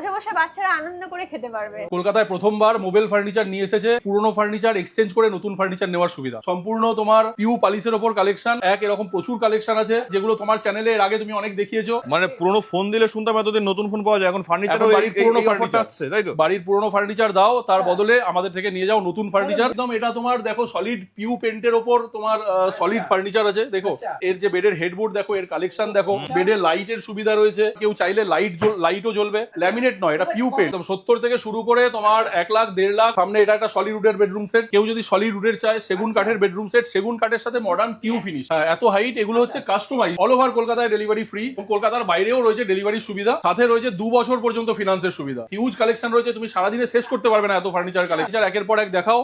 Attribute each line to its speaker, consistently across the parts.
Speaker 1: বসে বসে বাচ্চারা আনন্দ করে খেতে পারবে।
Speaker 2: কলকাতায় প্রথমবার মোবাইল ফার্নিচার নিয়ে এসেছে পুরনো ফার্নিচার এক্সচেঞ্জ করে নতুন ফার্নিচার নেওয়ার সুবিধা। সম্পূর্ণ তোমার পিউ পালিশের ওপর কালেকশন এক এরকম প্রচুর কালেকশন আছে যেগুলো তোমার চ্যানেলে এর আগে তুমি অনেক দেখিয়েছো।
Speaker 3: মানে পুরোনো ফোন দিলে শুনতাম এতদিন নতুন ফোন পাওয়া যায় এখন ফার্নিচার
Speaker 2: বাড়ির পুরোনো ফার্নিচার
Speaker 3: আছে তাই তো?
Speaker 2: বাড়ির পুরনো ফার্নিচার দাও তার বদলে আমাদের থেকে নিয়ে যাও নতুন ফার্নিচার একদম এটা তোমার দেখো সলিড পিউ পেন্টের ওপর তোমার সলিড ফার্নিচার আছে দেখো।
Speaker 4: আচ্ছা।
Speaker 2: এর যে বেডের হেডবোর্ড দেখো এর কালেকশন দেখো। বেডে লাইটের সুবিধা রয়েছে। কেউ চাইলে লাইট লাইটও জ্বলবে। ল্যামিনেট নয় এটা পিউ পেন্ট সত্তর থেকে শুরু করে তোমার এক লাখ দেড় লাখ সামনে এটা একটা সলিড উডের বেডরুম সেট কেউ যদি সলিড উডের চায় সেগুন কাঠের বেডরুম সেট সেগুন কাঠের সাথে মডার্ন পিউ ফিনিশ এত হাইট এগুলো হচ্ছে কাস্টমাইজ অল ওভার কলকাতায় ডেলিভারি ফ্রি কলকাতার বাইরেও রয়েছে ডেলিভারি সুবিধা। সাথে রয়েছে দু বছর পর্যন্ত ফিনান্সের সুবিধা। হিউজ কালেকশন রয়েছে তুমি সারাদিনে শেষ করতে পারবে না এত ফার্নিচার কালেকশন একের পর এক দেখাও।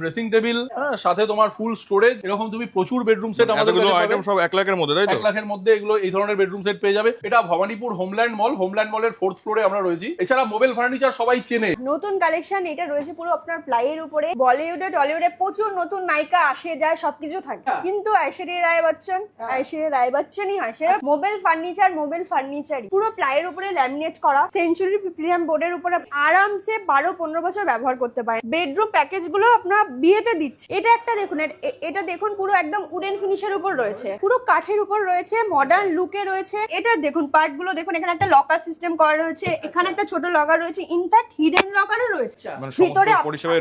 Speaker 2: ড্রেসিং টেবিল সাথে তোমার ফুল স্টোরেজ এরকম তুমি প্রচুর বেডরুম সেট আমাদের।
Speaker 3: আইটেম সব এক লাখের মধ্যে তাই
Speaker 2: এক লাখের মধ্যে এগুলো এই ধরনের বেডরুম সেট পেয়ে যাবে। এটা ভবানীপুর হোমল্যান্ড মল হোমল্যান্ড মলের ফোর্থ ফ্লোরে আমরা রয়েছি। এছাড়া মোবাইল ফার্নিচার সবাই চেনে।
Speaker 1: নতুন কালেকশন এটা রয়েছে পুরো আপনার প্লাইয়ের উপরে। বলিউডে টলিউডে প্রচুর নতুন নায়িকা আসে যায় সবকিছু থাকে। কিন্তু ঐশ্বরিয়া রায় বচ্চন ঐশ্বরিয়া রায় বচ্চনই হয়। সেটা মোবাইল ফার্নিচার মোবাইল ফার্নিচারই পুরো প্লাইয়ের উপরে ল্যামিনেট করা। সেঞ্চুরি প্রিমিয়াম বোর্ডের উপরে আরামসে বারো পনেরো বছর ব্যবহার করতে পারেন। বেডরুম প্যাকেজগুলো আপনার বিয়েতে দিচ্ছে। এটা একটা দেখুন এটা দেখুন পুরো একদম উডেন ফিনিশের উপর রয়েছে। পুরো কাঠের উপর রয়েছে মডার্ন লুকে রয়েছে। এটা দেখুন পার্টগুলো দেখুন এখানে একটা লকার সিস্টেম করা রয়েছে। এখানে একটা ছোট লকার রয়েছে। ইনফ্যাক্ট হিডেন লকারও রয়েছে।
Speaker 3: মানে
Speaker 1: ভিতরে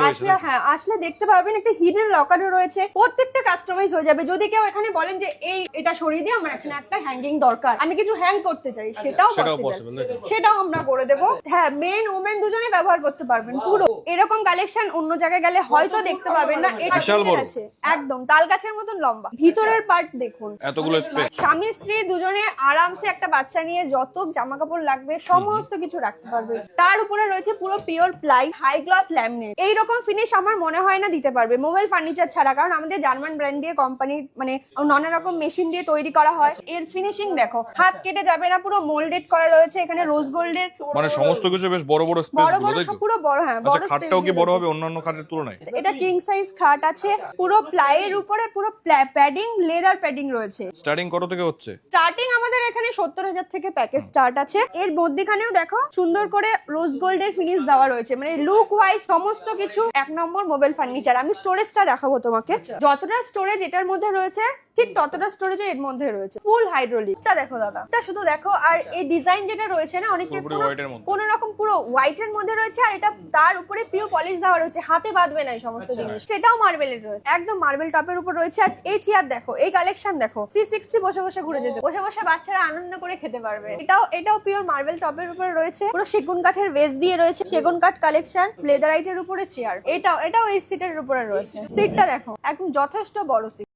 Speaker 1: আসলে হ্যাঁ আসলে দেখতে পাবেন একটা হিডেন লকারও রয়েছে। প্রত্যেকটা কাস্টমাইজ হয়ে যাবে। যদি কেউ এখানে বলেন যে এই এটা সরিয়ে দিয়ে আমার এখানে একটা হ্যাঙ্গিং দরকার। আমি কিছু হ্যাং করতে চাই। সেটাও
Speaker 3: আচ্ছা, সেটাও
Speaker 1: পসিবল? সেটাও আমরা করে দেব। হ্যাঁ মেন ওমেন দুজনে ব্যবহার করতে পারবেন। পুরো এরকম কালেকশন অন্য জায়গায় গেলে হয়তো দেখতে পাবেন না। এটা
Speaker 3: বিশাল বড়।
Speaker 1: আছে। একদম। তাল গাছের মতন লম্বা। ভিতরের পার্ট দেখুন।
Speaker 3: এতগুলো স্পেস
Speaker 1: স্বামী স্ত্রী দুজনে আরামসে একটা বাচ্চা নিয়ে যত জামা কাপড় লাগবে সমস্ত কিছু রাখতে পারবে। তার উপরে রয়েছে পুরো pure ply high gloss laminate এইরকম ফিনিশ আমার মনে হয় না দিতে পারবে। মোবাইল ফার্নিচার ছাড়া কারণ আমাদের জার্মান ব্র্যান্ড দিয়ে কোম্পানি মানে নানা রকম মেশিন দিয়ে তৈরি করা হয়। এর ফিনিশিং দেখো হাত কেটে যাবে না পুরো মোল্ডেড করা রয়েছে এখানে রোজ গোল্ডের
Speaker 3: মানে সমস্ত কিছু বেশ বড় বড় স্পেস
Speaker 1: বড় বড় সব পুরো বড় হ্যাঁ
Speaker 3: আচ্ছা
Speaker 1: বড়
Speaker 3: খাটটাও কি বড় হবে অন্যান্য খাটের তুলনায়?
Speaker 1: এটা কিং সাইজ খাট আছে পুরো প্লাইয়ের উপরে পুরো প্যাডিং লেদার প্যাডিং রয়েছে।
Speaker 3: স্টার্টিং কত থেকে হচ্ছে?
Speaker 1: স্টার্টিং আমাদের এখানে সত্তর হাজার থেকে প্যাকেজ স্টার্ট আছে। এর মধ্যেখানেও দেখো সুন্দর করে রোজ গোল্ডের ফিনিশ দেওয়া রয়েছে। মানে লুক ওয়াইজ সমস্ত কিছু এক নম্বর মোবাইল ফার্নিচার আমি স্টোরেজটা দেখাবো তোমাকে। যতটা স্টোরেজ এটার মধ্যে রয়েছে ঠিক ততটা স্টোরেজ এর মধ্যে রয়েছে। ফুল হাইড্রোলিক টা দেখো দাদা। এটা শুধু দেখো। আর এই ডিজাইন যেটা রয়েছে না অনেকে কোনো-
Speaker 3: এর
Speaker 1: রকম পুরো হোয়াইট এর মধ্যে রয়েছে আর এটা তার উপরে পিওর পলিশ দেওয়া রয়েছে। হাতে বাঁধবে না এই সমস্ত জিনিস। সেটাও মার্বেলের রয়েছে। একদম মার্বেল টপের উপর রয়েছে। আর এই চেয়ার দেখো এই কালেকশন দেখো। থ্রি সিক্সটি বসে বসে ঘুরে যেতে। বসে বসে বাচ্চারা আনন্দ করে খেতে পারবে। এটাও এটাও পিওর মার্বেল টপের উপর রয়েছে। পুরো সেগুন কাঠের বেস দিয়ে রয়েছে। সেগুন কাঠ কালেকশন লেদারাইটের উপরে চেয়ার এটাও এটাও এই সিটের উপরে রয়েছে। সিটটা দেখো একদম যথেষ্ট বড় সিট